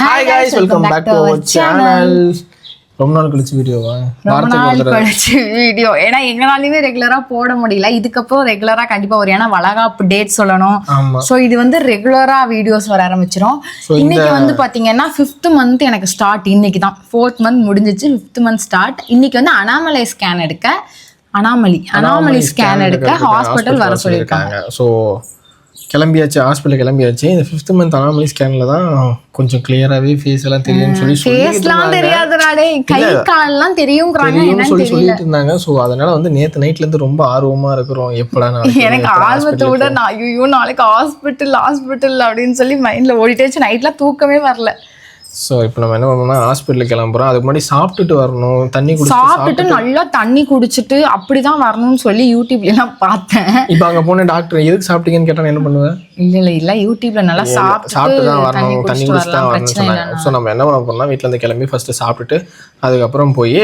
Hi guys welcome back to our channel ரொம்ப நாள் கழிச்சு வீடியோவா ரொம்ப நாள் கழிச்சு வீடியோ ஏன்னா எங்கனாலையுமே ரெகுலரா போட முடியல. இதுக்கப்புறம் ரெகுலரா கண்டிப்பா வரும் ஏன்னா வளகாப்பு டேட் சொல்லணும். ஸோ இது வந்து ரெகுலரா வீடியோஸ் வர ஆரம்பிச்சிரும். இன்னைக்கு வந்து பாத்தீங்கன்னா ஃபிஃப்த் மந்த் எனக்கு ஸ்டார்ட் இன்னைக்கு தான். ஃபோர்த் மந்த் முடிஞ்சிச்சு ஃபிஃப்த் மந்த் ஸ்டார்ட் இன்னைக்கு வந்து அனாமலை ஸ்கேன் எடுக்க அனாமலி அனாமலி ஸ்கேன் எடுக்க ஹாஸ்பிட்டல் வர சொல்லியிருக்காங்க. ஸோ கிளம்பியாச்சு ஹாஸ்பிட்டல் கிளம்பியாச்சு. இந்த ஃபிஃப்த் மந்த் அனாமலி ஸ்கேனில் தான் கொஞ்சம் கிளியராகவே ஃபேஸ் எல்லாம் தெரியும்னு சொல்லி சொல்லிட்டு ஃபேஸ்லாம் தெரியாதுடாடே கை கால்லாம் என்னன்னு சொல்லி சொல்லிட்டு இருந்தாங்க. ஸோ அதனால வந்து நேற்று நைட்ல இருந்து ரொம்ப ஆர்வமா இருக்கிறோம். எப்படா நாளைக்கு எனக்கு ஆர்வத்தை விட நான் ஐயோ நாளைக்கு ஹாஸ்பிட்டல் ஹாஸ்பிட்டல் அப்படின்னு சொல்லி மைண்ட்ல ஓடிட்டேச்சு நைட்லாம் தூக்கமே வரல. ஸோ இப்போ நம்ம என்ன பண்ணோம்னா ஹாஸ்பிட்டலுக்கு கிளம்புறோம். அதுக்கு முன்னாடி சாப்பிட்டுட்டு வரணும். தண்ணி குடிச்சு சாப்பிட்டுட்டு நல்லா தண்ணி குடிச்சிட்டு அப்படிதான் வரணும்னு சொல்லி யூடியூப்ல எல்லாம் பார்த்தேன். இப்போ அங்கே போன டாக்டர் எதுக்கு சாப்பிட்டீங்கன்னு கேட்டால் என்ன பண்ணுவேன்? இல்ல இல்ல இல்ல யூடியூப்ல நல்லா சாப்பிட்டு சாப்பிட்டு தான் வரணும். தண்ணி குடிச்சு தான் வரணும்னு சொன்னாங்க. ஸோ நம்ம என்ன பண்ண போறோம்னா வீட்டில் இருந்து கிளம்பி ஃபர்ஸ்ட் சாப்பிட்டுட்டு அதுக்கப்புறம் போய்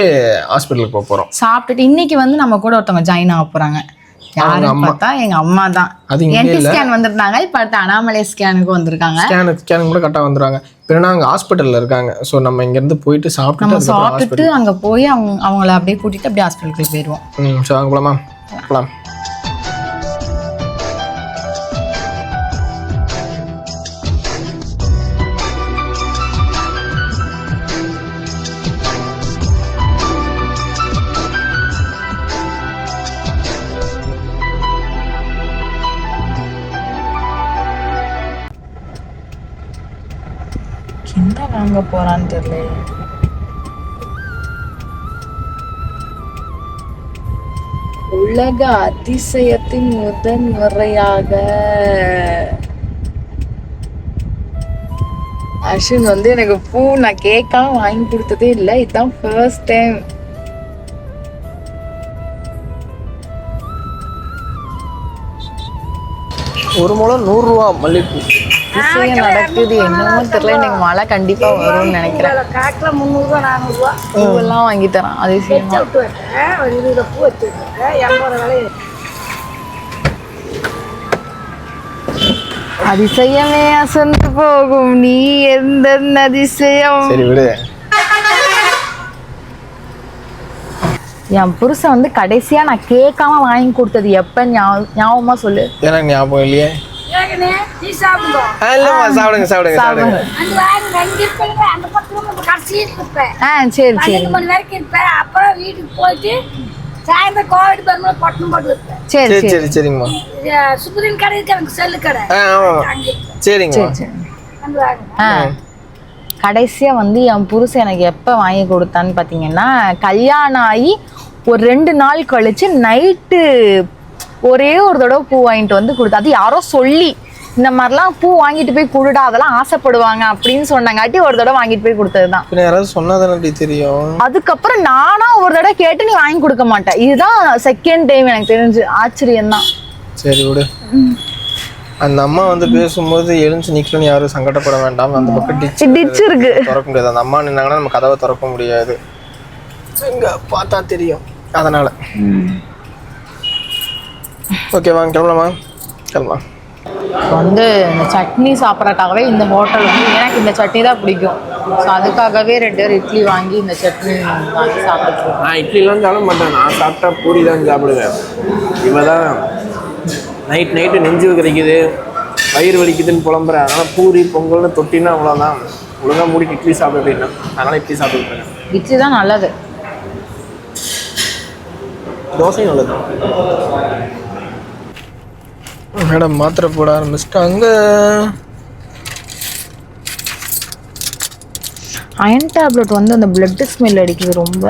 ஹாஸ்பிட்டலுக்கு போக போகிறோம் சாப்பிட்டுட்டு இன்னைக்கு வந்து நம்ம கூட ஒருத்தவங்க ஜாயின் ஆக போறாங்க. பார்த்தா எங்க அம்மா தான் அது என்டி ஸ்கேன் வந்திருந்தாங்க இப்ப அடுத்து அனாமலை ஸ்கேனுக்கு வந்திருக்காங்க. ஸ்கேனுக்கு ஸ்கேனுக்கு கூட கரெக்டாக வந்துடுவாங்க பின்னா அங்கே ஹாஸ்பிட்டலில் இருக்காங்க. ஸோ நம்ம இங்கேருந்து போயிட்டு சாப்பிட்டுட்டு நம்ம சாப்பிட்டுட்டு அங்க போய் அவங்க அவங்கள அப்படியே கூட்டிட்டு அப்படியே ஹாஸ்பிட்டலுக்கு போயிடுவோம் ம் ஸோ அங்கே போகலாமா போகலாம் என்ன போறான்னு தெரியல. உலக அதிசயத்தின் முதன் முறையாக அஸ்வின் வந்து எனக்கு பூ நான் கேட்காம வாங்கி கொடுத்ததே இல்லை. இதுதான் ஃபர்ஸ்ட் டைம் ஒரு முழம் நூறுரூவா மல்லிகைப்பூ அதிசயம் நடக்குது. என்னமோ தெரியல. எனக்கு மழை கண்டிப்பா வரும்னு நினைக்கிறேன். காக்கில் முந்நூறுரூவா நானூறுரூவா பூவெல்லாம் வாங்கி தரான். அதிசயமா. பூ வச்சு வச்சுருக்கேன் எண்பது விலை அதிசயமே அசந்து போகும். நீ எந்த அதிசயம்? சரி விடு. என் புருஷன் வந்து கடைசியா நான் கேட்காம வாங்கி கொடுத்தது. எப்ப ஞாபகம்- ஞாபகமா சொல்லு. எனக்கு ஞாபகம் இல்லையே. இல்லைம்மா சாப்பிடுங்க சாப்பிடுங்க சாப்பிடுங்க. ஆ சரி சரி. மணி வரைக்கும் இருப்பேன். அப்புறம் வீட்டுக்கு போயிட்டு சாயந்தரம் கோவிட் வரும்போது பொட்டணம் போட்டு சரி சரி சரி. சரி சரிங்கம்மா. இது சுப்ரீம் கடை இருக்கு எனக்கு செல்லு கடை. ஆ ஆமாம் அங்கே இருப்பேன் சரிங்கம்மா. சரி அந்த வாங்க ஆ. கடைசியா வந்து என் புருஷன் எனக்கு எப்ப வாங்கி கொடுத்தான்னு பாத்தீங்கன்னா கல்யாணம் ஆகி ஒரு ரெண்டு நாள் கழிச்சு நைட்டு ஒரே ஒரு தடவை பூ வாங்கிட்டு வந்து கொடுத்தா அது யாரோ சொல்லி இந்த மாதிரிலாம் பூ வாங்கிட்டு போய் கொடுடா அதெல்லாம் ஆசைப்படுவாங்க அப்படின்னு சொன்னாங்காட்டி ஒரு தடவை வாங்கிட்டு போய் கொடுத்ததுதான். பின்ன யாராவது சொன்னாதானே தெரியும்? அதுக்கப்புறம் நானா ஒரு தடவை கேட்டு நீ வாங்கி கொடுக்க மாட்டேன் இதுதான் செகண்ட் டைம் எனக்கு தெரிஞ்சு ஆச்சரியம் தான் சரி விடு. அந்த அம்மா வந்து பேசும்போது எழுந்து நிக்கணும்னு யாரும் சங்கடப்பட வேண்டாம். அந்த பக்கம் டிச் டிச்சு இருக்கு திறக்க முடியாது. அந்த அம்மா நின்னாங்கன்னா நம்ம கதவை திறக்க முடியாது. பார்த்தா தெரியும். அதனால. ஓகே வாங்க கிளம்பலாமா கிளம்பலாம். வந்து இந்த சட்னி சாப்பிட்றதுக்காகவே இந்த ஹோட்டல் வந்து எனக்கு இந்த சட்னி தான் பிடிக்கும். ஸோ அதுக்காகவே ரெண்டு பேர் இட்லி வாங்கி இந்த சட்னி வாங்கி சாப்பிட்டுருக்கோம் நான் இட்லிலாம் சாப்பிட மாட்டேன். நான் சாப்பிட்டா பூரி தான் சாப்பிடுவேன். இவ தான் நைட் நைட்டு நெஞ்சு கிடைக்குது. வயிறு வலிக்குதுன்னு புலம்புறேன். அதனால் பூரி பொங்கல்னு தொட்டினா அவ்வளோதான் ஒழுங்காக மூடிட்டு இட்லி சாப்பிட போயிட்டேன் அதனால் இட்லி சாப்பிட்டுருக்கேன் இட்லி தான் நல்லது. தோசையும் நல்லது. மேடம் மாத்திரை போட ஆரம்பிச்சிட்டாங்க. அயன் டேப்லெட் வந்து அந்த பிளட் ஸ்மெல் அடிக்குது ரொம்ப.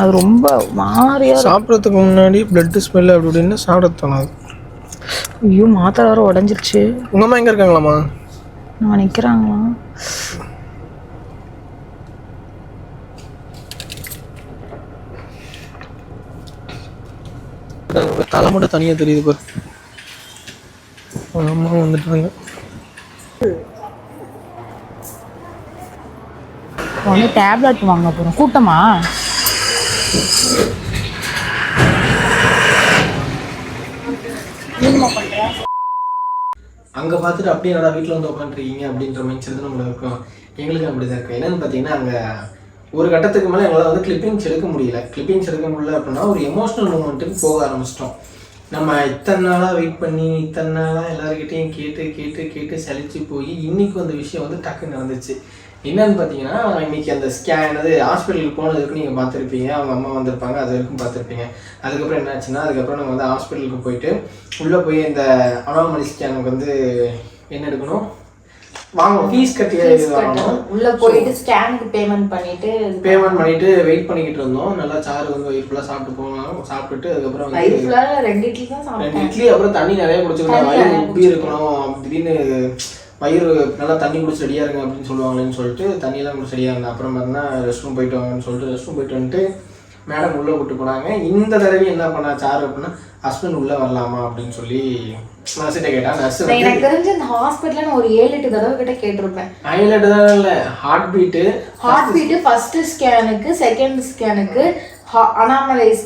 அது ரொம்ப மாறியா. சாப்பிட்றதுக்கு முன்னாடி பிளட் ஸ்மெல் அப்படி இப்படின்னு சாப்பிட தோணாது ஐயோ மாத்திரை வர உடஞ்சிருச்சு. உங்கள் அம்மா எங்கே இருக்காங்களாம்மா? நான் நிற்கிறாங்களா தலை மட்டும் தனியாக தெரியுது பாரு. அம்மா வந்துட்டாங்க. வந்து டேப்லெட் வாங்க போகிறோம் கூட்டமா? அங்கே பார்த்துட்டு அப்படியே என்னடா வீட்டில் வந்து உட்காந்துருக்கீங்க அப்படின்ற மைண்ட் செட் நம்மளுக்கு இருக்கும். எங்களுக்கு அப்படி தான் இருக்கும். என்னன்னு பார்த்தீங்கன்னா அங்கே ஒரு கட்டத்துக்கு மேலே எங்களால் வந்து கிளிப்பிங்ஸ் எடுக்க முடியல. கிளிப்பிங்ஸ் எடுக்க முடியல அப்படின்னா ஒரு எமோஷனல் மூமெண்ட்டுக்கு போக ஆரம்பிச்சிட்டோம். நம்ம இத்தனை நாளாக வெயிட் பண்ணி இத்தனை நாளாக எல்லாருக்கிட்டையும் கேட்டு கேட்டு கேட்டு சலிச்சு போய் இன்னைக்கு அந்த விஷயம் வந்து டக்குன்னு நடந்துச்சு. என்னன்னு பார்த்தீங்கன்னா இன்னைக்கு அந்த ஸ்கேன் அது ஹாஸ்பிட்டலுக்கு போனதுக்கு நீங்கள் பார்த்துருப்பீங்க. அவங்க அம்மா வந்திருப்பாங்க அது வரைக்கும் பார்த்துருப்பீங்க. அதுக்கப்புறம் என்ன ஆச்சுன்னா அதுக்கப்புறம் நம்ம வந்து ஹாஸ்பிட்டலுக்கு போயிட்டு உள்ளே போய் இந்த அனோமலி ஸ்கேனுக்கு வந்து என்ன எடுக்கணும்? வாங்கணும் ஃபீஸ் கட்டி வாங்கணும் உள்ள போயிட்டு ஸ்கேனுக்கு பேமெண்ட் பண்ணிட்டு பேமெண்ட் பண்ணிட்டு வெயிட் பண்ணிக்கிட்டு இருந்தோம். நல்லா சாறு வந்து வயிறு ஃபுல்லாக சாப்பிட்டு போனோம் சாப்பிட்டுட்டு அதுக்கப்புறம் வயிறு ஃபுல்லாக ரெண்டு இட்லி தான் சாப்பிட்டேன். இட்லி அப்புறம் தண்ணி நிறைய குடிச்சிருந்தேன் தண்ணி வயிறு உப்பி இருக்கணும் திடீர்னு வயிறு நல்லா தண்ணி குடிச்சு ரெடியாக இருங்க அப்படின்னு சொல்லுவாங்களேன்னு சொல்லிட்டு தண்ணியெல்லாம் குடிச்சு ரெடியாக இருந்தேன். அப்புறம் பார்த்தீங்கன்னா ரெஸ்ட் ரூம் போயிட்டு வாங்கன்னு சொல்லிட்டு ரெஸ்ட் ரூம் போயிட்டு வந்துட்டு மேடம் உள்ளே விட்டு போனாங்க. இந்த தடவை என்ன பண்ணா சாரு அப்படின்னா ஹஸ்பண்ட் உள்ளே வரலாமா? அப்படின்னு சொல்லி நர்ஸ்கிட்ட கேட்டா நர்ஸ் எனக்கு தெரிஞ்சு இந்த ஹாஸ்பிட்டல்ல நான் ஒரு ஏழு எட்டு தடவை கிட்ட கேட்டிருப்பேன். ஹைலைட் தான் இல்லை heart beat heart beat first ஸ்கேனுக்கு second ஸ்கேனுக்கு அனாமலைஸ்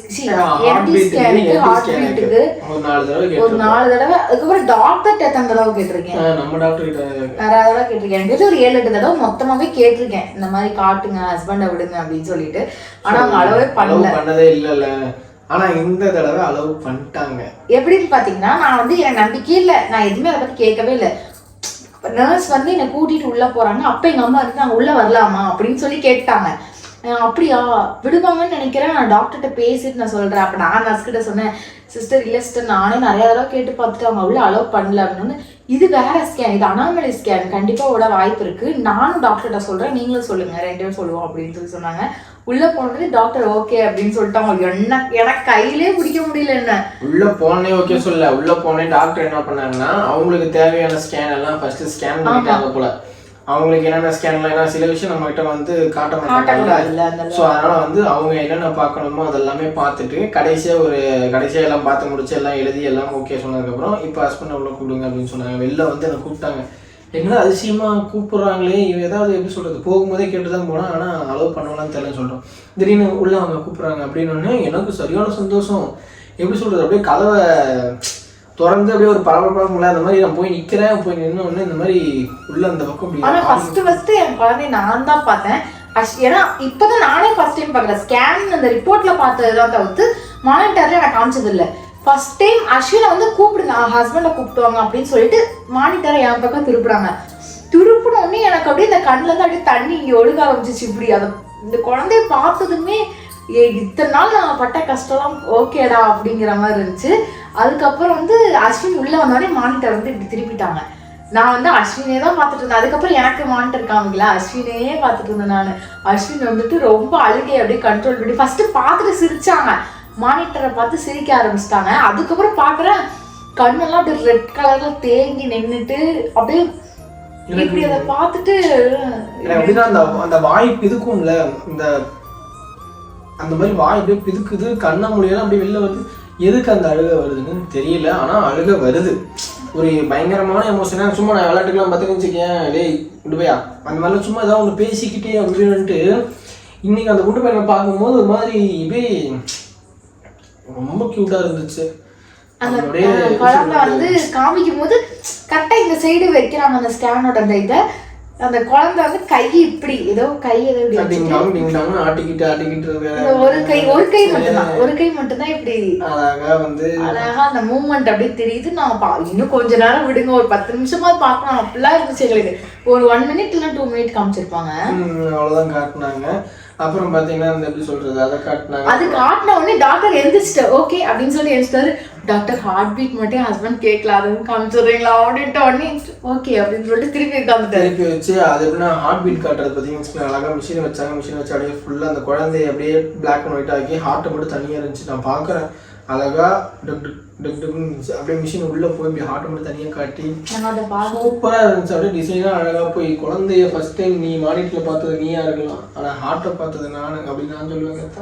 எம்டி ஸ்கேனுக்கு ஹார்ட் பீட்டுக்கு ஒரு நாலு தடவை ஒரு கேட்டிருக்கோம் நாலு தடவை. அதுக்கப்புறம் டாக்டர் எத்தனை தடவை கேட்டிருக்கேன். ஆ, நம்ம டாக்டர் கிட்ட நிறைய தடவை கேட்டிருக்கேன். எனக்கு ஒரு ஏழு எட்டு தடவை மொத்தமாவே கேட்டிருக்கேன். இந்த மாதிரி காட்டுங்க ஹஸ்பண்டை விடுங்க அப்படின்னு சொல்லிட்டு. ஆனா அவங்க அளவே பண்ணல. பண்ணதே ஆனா இந்த தடவை அளவு பண்ணிட்டாங்க. எப்படின்னு பாத்தீங்கன்னா நான் வந்து எனக்கு நம்பிக்கையே இல்லை. நான் எதுவுமே அதை பத்தி கேட்கவே இல்லை. நர்ஸ் வந்து என்னை கூட்டிட்டு உள்ள போறாங்க. அப்ப எங்க அம்மா இருந்து நான் உள்ள வரலாமா? அப்படின்னு சொல்லி கேட்டாங்க அப்படியா? விடுவாங்கன்னு நினைக்கிறேன். நான் டாக்டர்கிட்ட பேசிட்டு நான் சொல்றேன். அப்ப நான் நர்ஸ் கிட்ட சொன்னேன் சிஸ்டர் இல்ல சிஸ்டர் நானே நிறைய தடவை கேட்டு பார்த்துட்டு அவங்க உள்ள அலோவ் பண்ணல. அப்படின்னு. இது வேற ஸ்கேன் இது அனாமலி ஸ்கேன் கண்டிப்பா விட வாய்ப்பு இருக்கு. நானும் டாக்டர்கிட்ட சொல்றேன். நீங்களும் சொல்லுங்க. ரெண்டு பேரும் சொல்லுவோம் அப்படின்னு சொல்லி சொன்னாங்க. உள்ள போனது டாக்டர் ஓகே அப்படின்னு சொல்லிட்டாங்க என்ன எனக்கு கையிலே பிடிக்க முடியல என்ன? உள்ள போனே ஓகே சொல்ல உள்ள போனே டாக்டர் என்ன பண்ணாங்கன்னா அவங்களுக்கு தேவையான ஸ்கேன் எல்லாம் ஃபர்ஸ்ட் ஸ்கேன் பண்ணிட்டாங்க போல. அவங்களுக்கு என்னென்ன ஸ்கேன்லாம் ஏன்னா சில விஷயம் நம்ம கிட்ட வந்து காட்ட மாட்டாங்க ஸோ அதனால வந்து அவங்க என்னென்ன பார்க்கணுமோ அதெல்லாமே பார்த்துட்டு கடைசியா ஒரு கடைசியா எல்லாம் பார்த்து முடிச்சு எல்லாம் எழுதி எல்லாம் ஓகே சொன்னதுக்கப்புறம் இப்போ ஹஸ்பண்ட் உள்ள கூப்பிடுங்க அப்படின்னு சொன்னாங்க. வெளில வந்து என்னை கூப்பிட்டாங்க. என்ன அதிசயமா கூப்பிடுறாங்களே இவன் ஏதாவது எப்படி சொல்றது? போகும்போதே கேட்டு தான் போனா ஆனா அலோவ் பண்ணலாம்னு தெரியல சொல்றோம் திடீர்னு உள்ள அவங்க கூப்பிடுறாங்க அப்படின்னு எனக்கு சரியான சந்தோஷம். எப்படி சொல்றது? அப்படியே கதவை திறந்து அப்படியே ஒரு பரபரப்பாக அந்த மாதிரி நான் போய் நிக்கிறேன் போய் நின்ன உடனே இந்த மாதிரி உள்ள அந்த பக்கம் இப்படி ஆனா ஃபர்ஸ்ட் ஃபர்ஸ்ட் என் குழந்தைய நான் தான் பார்த்தேன். அஷ்- ஏன்னா இப்பதான் நானே ஃபர்ஸ்ட் டைம் பார்க்கறேன் ஸ்கேன் அந்த ரிப்போர்ட்ல பார்த்ததுதான் தவிர்த்து மானிட்டர்ல எனக்கு காமிச்சது இல்ல ஃபர்ஸ்ட் டைம் அஸ்வினை வந்து கூப்பிடுங்க. ஹஸ்பண்டை கூப்பிட்டுவாங்க அப்படின்னு சொல்லிட்டு மானிட்டரை என் பக்கம் திருப்புறாங்க. திருப்பின உடனே எனக்கு அப்படியே இந்த கண்ணுல இருந்து அப்படியே தண்ணி இங்க ஒழுக ஆரம்பிச்சிச்சு இப்படி. அதை இந்த குழந்தைய பார்த்ததுமே ஏ இத்தனை நாள் நான் பட்ட கஷ்டம்லாம் ஓகேடா அப்படிங்கிற மாதிரி இருந்துச்சு. அதுக்கப்புறம் வந்து அஸ்வின் உள்ள வந்தோடனே மானிட்டர் வந்து இப்படி திருப்பிட்டாங்க. நான் வந்து அஸ்வினே தான் பார்த்துட்டு இருந்தேன். அதுக்கப்புறம் எனக்கு மானிட்டர் காமிக்கல. அஸ்வினையே பார்த்துட்டு இருந்தேன் நான். அஸ்வின் வந்துட்டு ரொம்ப அழுகை அப்படியே கண்ட்ரோல் பண்ணி ஃபர்ஸ்ட் பார்த்துட்டு சிரிச்சாங்க. மானிட்டரை பார்த்து சிரிக்க ஆரம்பிச்சிட்டாங்க. அதுக்கப்புறம் பார்க்குறேன் கண்ணெல்லாம் அப்படியே ரெட் கலர்ல தேங்கி நின்னுட்டு அப்படியே இப்படி அதை பார்த்துட்டு அப்படின்னா அந்த அந்த வாய் பிதுக்கும்ல இந்த அந்த மாதிரி வாய் அப்படியே பிதுக்குது கண்ண மொழியெல்லாம் அப்படியே வெளில வருது. எதுக்கு அந்த அழுகை வருதுன்னு தெரியல ஆனா அழுகை வருது. ஒரு பயங்கரமான எமோஷனா சும்மா நான் விளையாட்டுக்கெல்லாம் பார்த்துன்னு வச்சுக்கேன் டேய் குண்டு பையா அந்த மாதிரிலாம் சும்மா ஏதாவது ஒன்று பேசிக்கிட்டே அப்படின்ட்டு இன்னைக்கு அந்த குண்டு பையனை பார்க்கும்போது ஒரு மாதிரி இப்படியே ரொம்ப க்யூட்டா இருந்துச்சு. அந்த குழந்தை வந்து காமிக்கும் போது கரெக்டா இந்த சைடு வைக்கிறாங்க அந்த ஸ்கேனோட அந்த இதை. அந்த குழந்தை வந்து கை இப்படி ஏதோ கை ஏதோ ஆட்டிக்கிட்டு ஆட்டிக்கிட்டு ஒரு கை ஒரு கை மட்டும்தான் ஒரு கை மட்டும்தான் இப்படி. அழகா வந்து அழகா அந்த மூமெண்ட் அப்படியே தெரியுது. நான் பா இன்னும் கொஞ்ச நேரம் விடுங்க. ஒரு பத்து நிமிஷமா பார்க்கலாம். அப்படிலாம் இருந்துச்சு எங்களுக்கு. ஒரு ஒன் மினிட் இல்ல டூ மினிட் காமிச்சிருப்பாங்க. அவ்வளவுதான் காட்டினாங்க. அப்புறம் பாத்தீங்கன்னா அந்த எப்படி சொல்றது அதை காட்டினாங்க. அது காட்டின உடனே டாக்டர் எழுந்திரிச்சிட்டு ஓகே அப்படின்னு சொல்லி எழுந்திரிச்சாரு டாக்டர் ஹார்ட் பீட் மட்டும் ஹஸ்பண்ட் கேட்கல. அதுவும் காமிச்சிடுறீங்களா அப்படின்ட்டு உடனே ஓகே அப்படின்னு சொல்லிட்டு திருப்பி உட்காந்துட்டாரு திருப்பி வச்சு அது எப்படின்னா ஹார்ட் பீட் காட்டுறது பார்த்தீங்கன்னா அழகா மிஷின் வச்சாங்க. மிஷின் வச்சு அப்படியே ஃபுல்லாக அந்த குழந்தைய அப்படியே பிளாக் அண்ட் ஒயிட் ஆக்கி ஹார்ட்டை மட்டும் தனியாக இருந்துச்சு. நான் பார்க்குறேன் அழகா டக் டக் டக் இருந்துச்சு. அப்படியே மிஷின் உள்ள போய் இப்படி ஹார்ட்டை மட்டும் தனியாக காட்டி சூப்பராக இருந்துச்சு. அப்படியே டிசைனாக அழகா போய் குழந்தைய ஃபர்ஸ்ட் டைம் நீ மானிட்டில் பார்த்தது நீயா இருக்கலாம். ஆனால் ஹார்ட்டை பார்த்தது நானு அப்படின்னு நான் சொல்லுவேன்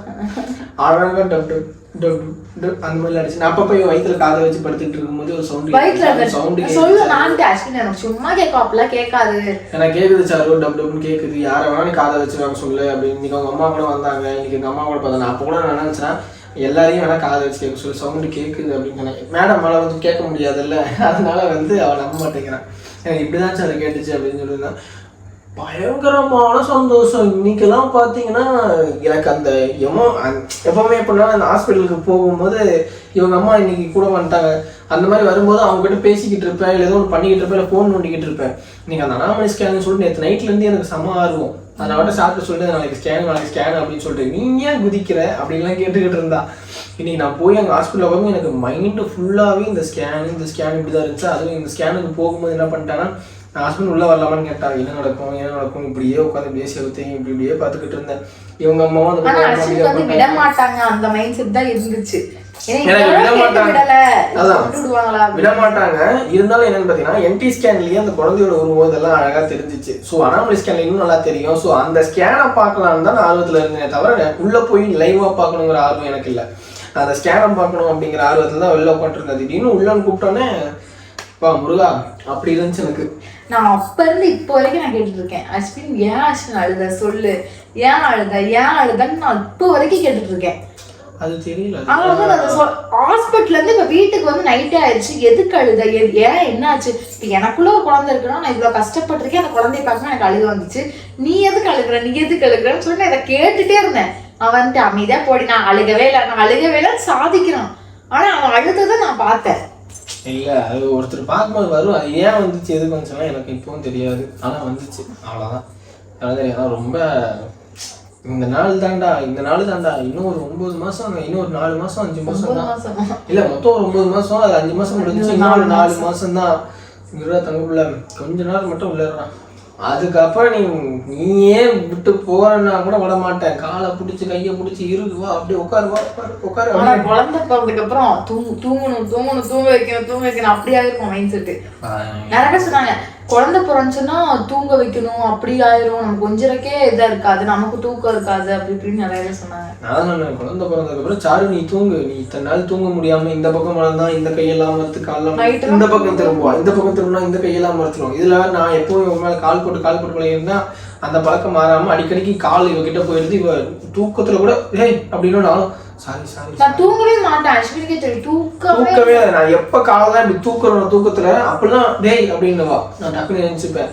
அழகா டப் டப் டப் டப் அந்த மாதிரி அடிச்சு. நான் அப்பப்போ வயிற்றுல காதை வச்சு படுத்துக்கிட்டு இருக்கும்போது ஒரு சவுண்ட் சவுண்டு சொல்லு நான் அஸ்வின் எனக்கு சும்மா கேட்கும் அப்பெல்லாம் கேட்காது. எனக்கு கேக்குது சாரு டப் டப்னு கேக்குது. யாரை வேணா நீ காதை வச்சு வாங்க சொல்லு அப்படின்னு. இன்னைக்கு அவங்க அம்மா கூட வந்தாங்க. இன்னைக்கு எங்க அம்மா கூட பார்த்தேன் அப்போ கூட நான் நினைச்சேன். எல்லாரையும் வேணா காதை வச்சு கேட்க சொல்லி. சவுண்டு கேட்குது அப்படின்னு சொன்னேன். மேடம் மேலே வந்து கேட்க முடியாதுல்ல. அதனால வந்து அவள் நம்ப மாட்டேங்கிறான் எனக்கு இப்படிதான் சார் கேட்டுச்சு அப்படின்னு சொல்லியிருந்தான் பயங்கரமான சந்தோஷம். இன்னைக்கெல்லாம் பார்த்தீங்கன்னா எனக்கு அந்த எமோ எப்பவுமே எப்படின்னா அந்த ஹாஸ்பிட்டலுக்கு போகும்போது இவங்க அம்மா இன்னைக்கு கூட வந்துட்டாங்க. அந்த மாதிரி வரும்போது அவங்க கிட்ட பேசிக்கிட்டு இருப்பேன் இல்லை ஏதோ ஒன்று பண்ணிக்கிட்டு இருப்பேன் இல்லை ஃபோன் நோண்டிக்கிட்டு இருப்பேன். நீங்கள் அந்த அனாமலி ஸ்கேன் சொல்லிட்டு நேற்று நைட்லேருந்து எனக்கு செம்ம ஆர்வம். அதை சாப்பிட்டு சொல்லிட்டு நாளைக்கு ஸ்கேன் நாளைக்கு ஸ்கேன் அப்படின்னு சொல்லிட்டு நீ ஏன் குதிக்கிற? அப்படின்லாம் கேட்டுக்கிட்டு இருந்தா. இன்னைக்கு நான் போய் அங்கே ஹாஸ்பிட்டலில் போகும்போது எனக்கு மைண்டு ஃபுல்லாகவே இந்த ஸ்கேன் இந்த ஸ்கேன் இப்படி தான் இருந்துச்சு. அதுவும் இந்த ஸ்கேனுக்கு போகும்போது என்ன பண்ணிட்டேன்னா ஹஸ்பண்ட் உள்ள வரலாமான்னு கேட்டாங்க என்ன நடக்கும் என்ன நடக்கும் இப்படியே உட்காந்து இப்படியே செலுத்தையும் இப்படி இப்படியே பார்த்துக்கிட்டு இருந்தேன். இவங்க அம்மாவும் அந்த விட மாட்டாங்க. அந்த மைண்ட் செட் தான் இருந்துச்சு. கேட்டு இருந்தாலும் என்னன்னு பார்த்தீங்கன்னா என்டி ஸ்கேன்லயே அந்த குழந்தையோட உருவம் இதெல்லாம் அழகா தெரிஞ்சிச்சு. ஸோ அனாமலி ஸ்கேன்ல இன்னும் நல்லா தெரியும். ஸோ அந்த ஸ்கேனை பார்க்கலான்னு தான் நான் ஆர்வத்தில் இருந்தேனே தவிர நான் உள்ள போய் லைவா பார்க்கணுங்கிற ஆர்வம் எனக்கு இல்லை. அந்த ஸ்கேனை பார்க்கணும் அப்படிங்கிற ஆர்வத்தில் தான் வெளில உட்காந்துருந்தேன் திடீர்னு உள்ளன்னு கூப்பிட்டோன்னே பா முருகா அப்படி இருந்துச்சு எனக்கு. நான் அப்ப இருந்து இப்போ வரைக்கும் நான் கேட்டுட்டு இருக்கேன் அஸ்வின் ஏன் அஸ்வின் அழுத? சொல்லு. ஏன் அழுத? ஏன் அழுதன்னு நான் இப்போ வரைக்கும் கேட்டுட்டு இருக்கேன் அது தெரியல. அது. ஆனா வந்து நான் சொல் ஹாஸ்பிட்டல்ல இருந்து இப்ப வீட்டுக்கு வந்து நைட்டே ஆயிடுச்சு எதுக்கு அழுத? ஏன் என்னாச்சு? இப்ப எனக்குள்ள ஒரு குழந்தை இருக்குன்னா நான் இவ்வளவு கஷ்டப்பட்டிருக்கேன். அந்த குழந்தைய பார்க்க எனக்கு அழுக வந்துச்சு. நீ எதுக்கு அழுகுற? நீ எதுக்கு அழுகுறன்னு சொல்லி நான் இதை கேட்டுட்டே இருந்தேன். அவன் வந்துட்டு அமைதியா போடி. நான் அழுகவே இல்லை. நான் அழுகவே இல்லைன்னு சாதிக்கிறான். ஆனா அவன் அழுததை நான் பார்த்தேன். இல்ல அது ஒருத்தர் பார்க்கும்போது வரும் அது ஏன் வந்துச்சு எதுக்கு வந்துச்சுன்னா எனக்கு இப்பவும் தெரியாது. ஆனா வந்துச்சு. அவ்வளவுதான். அதான் தெரியும் ஆனா ரொம்ப இந்த நாள் தாண்டா இந்த நாள் தாண்டா. இன்னும் ஒரு ஒன்பது மாசம் இன்னும் ஒரு நாலு மாசம் அஞ்சு மாசம் தான். இல்ல மொத்தம் ஒரு ஒன்பது மாசம் அது அஞ்சு மாசம் முடிஞ்சு இன்னும் நாலு மாசம். தான். தங்கப்புல கொஞ்ச நாள் மட்டும் உள்ளறான் அதுக்கப்புறம் நீ நீயே விட்டு போறன்னா கூட விட மாட்டேன் காலை பிடிச்சி கையை பிடிச்சி இருக்கு வா அப்படியே உட்காரு வா உட்காரு ஆனா. குழந்தை பிறந்ததுக்கு அப்புறம் தூங்கு தூங்கணும் தூங்கணும் தூங்க வைக்கணும் தூங்க வைக்கணும். அப்படியே இருக்கும் மைண்ட் செட்டு நிறைய பேர் சொன்னாங்க குழந்தை பிறந்துச்சுன்னா தூங்க வைக்கணும் அப்படி ஆயிரும். நமக்கு கொஞ்சரக்கே இதா இருக்காது. நமக்கு தூக்கம் இருக்காது. அப்படி இப்படின்னு நிறைய சொன்னாங்க. நான் சொன்னேன். குழந்தை பிறந்ததுக்கு அப்புறம் சாரு நீ தூங்கு. நீ இத்தனை நாள் தூங்க முடியாம இந்த பக்கம் வளர்ந்தா இந்த கையெல்லாம் மறுத்து காலெல்லாம் இந்த பக்கம் திரும்புவா. இந்த பக்கம் திரும்பினா இந்த கையெல்லாம் மறுத்துடும் இதுல நான் எப்பவும் உன் மேல கால் போட்டு கால் போட்டு பழகிருந்தா அந்த பழக்கம் மாறாம அடிக்கடிக்கு கால் இவகிட்ட போயிடுது. இவ தூக்கத்துல கூட ஏய் அப்படின்னு நானும் சாரி சாரி நான் தூங்கவே மாட்டேன் அஸ்வினிக்கே தெரியும் தூக்கமே தூக்கவே இல்லை. நான் எப்ப காலெல்லாம் இப்படி தூக்குறோம் தூக்கத்துல? அப்படிலாம் டேய் அப்படின்னுவா நான் டக்குன்னு நினைச்சுப்பேன்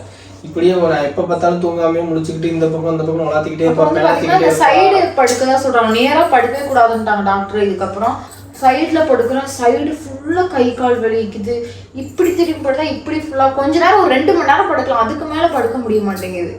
இப்படியே நான் எப்ப பார்த்தாலும் தூங்காமே முடிச்சுக்கிட்டு இந்த பக்கம் இந்த பக்கம் வளர்த்திக்கிட்டே இந்த சைடு படுக்க தான் சொல்றாங்க. நேரா படுக்கவே கூடாதுன்ட்டாங்க டாக்டர் இதுக்கப்புறம். சைடுல படுக்கிறோம் சைடு ஃபுல்லா கை கால் வலிக்குது. இப்படி திரும்பி படுத்தா இப்படி ஃபுல்லா கொஞ்ச நேரம் ஒரு ரெண்டு மணி நேரம் படுக்கலாம். அதுக்கு மேல படுக்க முடிய மாட்டேங்குது.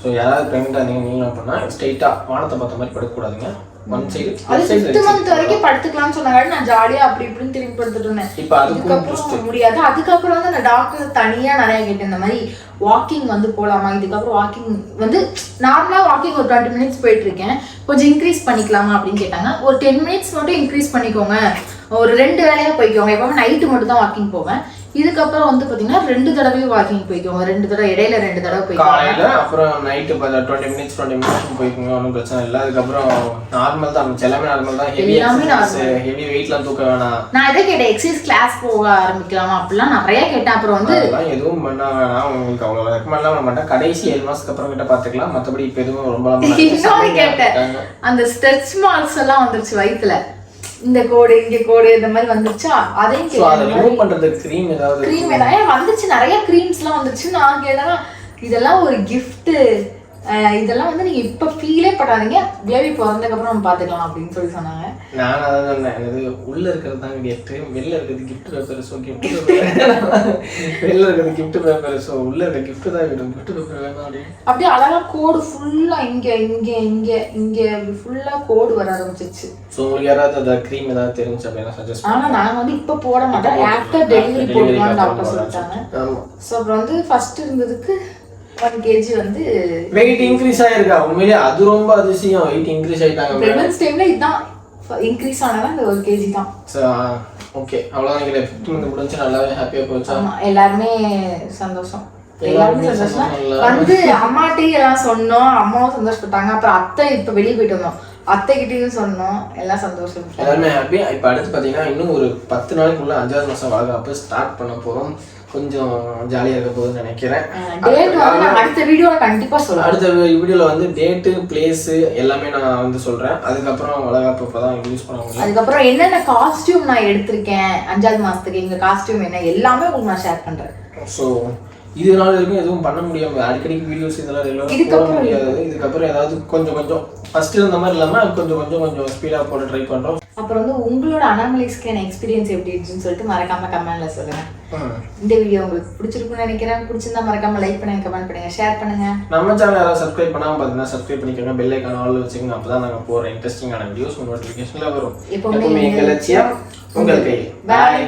ஸோ யாராவது ப்ரெக்னெண்டாக இருந்தீங்க நீங்களும் அப்படின்னா ஸ்ட்ரைட்டாக வானத்தை பார்த்த மாதிரி படுக்கக்கூடாதுங்க. ஒன் சைடு அது ஃபிஃப்த் மந்த் வரைக்கும் படுத்துக்கலாம்னு சொன்னாங்க. நான் ஜாலியா அப்படி இப்படின்னு திரும்பி படுத்துட்டு இருந்தேன். இப்போ அதுக்கும் இதுக்கப்புறம் முடியாது. அதுக்கப்புறம் வந்து அந்த டாக்டர் தனியா நிறைய கேட்டேன் இந்த மாதிரி வாக்கிங் வந்து போலாமா? இதுக்கப்புறம் வாக்கிங் வந்து நார்மலா வாக்கிங் ஒரு டுவெண்ட்டி மினிட்ஸ் போயிட்டு இருக்கேன் கொஞ்சம் இன்க்ரீஸ் பண்ணிக்கலாமா அப்படின்னு கேட்டாங்க. ஒரு டென் மினிட்ஸ் மட்டும் இன்க்ரீஸ் பண்ணிக்கோங்க. ஒரு ரெண்டு வேலையா போய்க்கோங்க. எப்பவுமே நைட்டு மட்டும் தான் வாக்கிங் போவேன். இதுக்கப்புறம் வந்து பாத்தீங்கன்னா ரெண்டு தடவையும் வாக்கிங் போய்க்கோங்க ரெண்டு தடவை இடையில ரெண்டு தடவை போய்க்கோங்க காலையில அப்புறம் night twenty minutes twenty minutes போய்க்குங்க. ஒன்றும் பிரச்சனை இல்லை. அதுக்கப்புறம் நார்மல் தான். மிச்சம் எல்லாமே நார்மல் தான். ஹெவி எல்லாமே எக்ஸசைஸ் ஹெவி வெயிட்லாம் தூக்க வேணாம். நான் இதை கேட்டேன். எக்ஸசைஸ் கிளாஸ் போக ஆரம்பிக்கலாமா? அப்படிலாம் நிறைய கேட்டேன். அப்புறம் வந்து அதெல்லாம் எதுவும் பண்ண வேணாம். உங்களுக்கு அவ்வளோ ரெக்கமெண்ட்லாம் பண்ண மாட்டேன். கடைசி ஏழு மாசத்துக்கு அப்புறம் கிட்ட பார்த்துக்கலாம். மற்றபடி இப்போ எதுவும் ரொம்ப இன்னொன்னு கேட்டேன். அந்த ஸ்ட்ரெச் மார்க்ஸ் எல்லாம் வந்துருச்சு வயித்துல. இந்த கோடு இங்க கோடு இந்த மாதிரி வந்துருச்சா? அதையும் ரிமூவ் பண்ணுறதுக்கு க்ரீம் ஏதாவது க்ரீம் ஏதாவது? வந்துச்சு நிறைய க்ரீம்ஸ் எல்லாம் வந்துருச்சு நான் கேட்டேன்னா இதெல்லாம் ஒரு gift. இதெல்லாம் வந்து நீங்க இப்ப ஃபீலே படாதீங்க. பேபி பிறந்ததுக்கு அப்புறம் நம்ம பாத்துக்கலாம் அப்படின்னு சொல்லி சொன்னாங்க. நான் அதான் சொன்னேன். எனது உள்ள இருக்கிறது தான் கிஃப்ட் வெளில இருக்கிறது கிஃப்ட் பேப்பர் ஸோ கிஃப்ட் வெளில இருக்கிறது கிஃப்ட் பேப்பர் ஸோ உள்ள இருக்க கிஃப்ட் தான் வேணும். கிஃப்ட் பேப்பர் வேணும் அப்படின்னு அப்படியே அழகா கோடு ஃபுல்லா இங்க இங்க இங்க இங்க ஃபுல்லா கோடு வர ஆரம்பிச்சிருச்சு. ஸோ உங்களுக்கு யாராவது அந்த க்ரீம் ஏதாவது தெரிஞ்சு அப்படின்னா சஜஸ்ட் ஆனா நாங்க வந்து இப்ப போட மாட்டோம் ஆஃப்டர் டெலிவரி போடலாம்னு டாக்டர் சொல்லிட்டாங்க. ஸோ அப்புறம் வந்து ஃபர்ஸ்ட் இருந்ததுக்கு ஒன் கேஜி வந்து வெயிட் இன்க்ரீஸ் ஆயிருக்கா? உண்மையிலேயே அது ரொம்ப அதிசயம். வெயிட் இன்க்ரீஸ் ஆயிட்டாங்க ப்ரெக்னன்ஸ் டைம்ல இதுதான் இன்க்ரீஸ் ஆனதான் இந்த ஒரு கேஜி தான். ஓகே அவ்வளோதான் நினைக்கிறேன் ஃபிஃப்த் மந்த் முடிஞ்சு நல்லாவே ஹாப்பியாக போச்சா? எல்லாருமே சந்தோஷம். எல்லாருமே சந்தோஷம் வந்து அம்மாட்டையும் எல்லாம் சொன்னோம். அம்மாவும் சந்தோஷப்பட்டாங்க. அப்புறம் அத்தை இப்ப வெளியே போயிட்டு வந்தோம். அத்தை கிட்டயும் சொன்னோம். எல்லாம் சந்தோஷம். எல்லாருமே ஹாப்பி இப்போ அடுத்து பார்த்தீங்கன்னா இன்னும் ஒரு பத்து நாளைக்குள்ள அஞ்சாவது மாதம் வளர்க்குறப்ப ஸ்டார்ட் பண்ண போகிறோம் கொஞ்சம் ஜாலியாக இருக்க போகுதுன்னு நினைக்கிறேன். டேட் வந்து நான் அடுத்த வீடியோல கண்டிப்பா சொல்லுவேன் அடுத்த வீடியோவில் வந்து டேட்டு பிளேஸு எல்லாமே நான் வந்து சொல்கிறேன் அதுக்கப்புறம் வளகாப்பு தான் யூஸ் பண்ண முடியும். அதுக்கப்புறம் என்னென்ன காஸ்டியூம் நான் எடுத்திருக்கேன் அஞ்சாவது மாசத்துக்கு எங்க காஸ்டியூம் என்ன எல்லாமே உங்களுக்கு நான் ஷேர் பண்றேன். ஸோ இது நாள் வரைக்கும் எதுவும் பண்ண முடியாம அடிக்கடிக்கு வீடியோஸ் இதெல்லாம் போட முடியாது. இதுக்கப்புறம் ஏதாவது கொஞ்சம் கொஞ்சம் ஃபர்ஸ்ட் இருந்த மாதிரி இல்லாமல் கொஞ்சம் கொஞ்சம் கொஞ்சம் ஸ்பீடாக போட ட்ரை பண்ணுறோம் அப்புறம் வந்து உங்களோட அனாமலிஸ்க்கான எக்ஸ்பீரியன்ஸ் எப்படி இருந்துச்சுன்னு சொல்லிட்டு மறக்காம கமெண்ட்ல சொல்லுங்க. இந்த வீடியோ உங்களுக்கு பிடிச்சிருக்கும்னு நினைக்கிறேன். பிடிச்சிருந்தா மறக்காம லைக் பண்ணுங்க கமெண்ட் பண்ணுங்க ஷேர் பண்ணுங்க. நம்ம சேனல் யாராவது சப்ஸ்கிரைப் பண்ணாமல் பார்த்தீங்கன்னா சப்ஸ்கிரைப் பண்ணிக்கோங்க. பெல் ஐக்கான ஆல் வச்சுக்கோங்க. அப்போ தான் நாங்கள் போகிற இன்ட்ரெஸ்டிங்கான வீடியோஸ் நோட்டிஃபிகேஷனில் வரும். எப்பவுமே எங்கள் லட்சியம் உங்கள் கையில். பாய்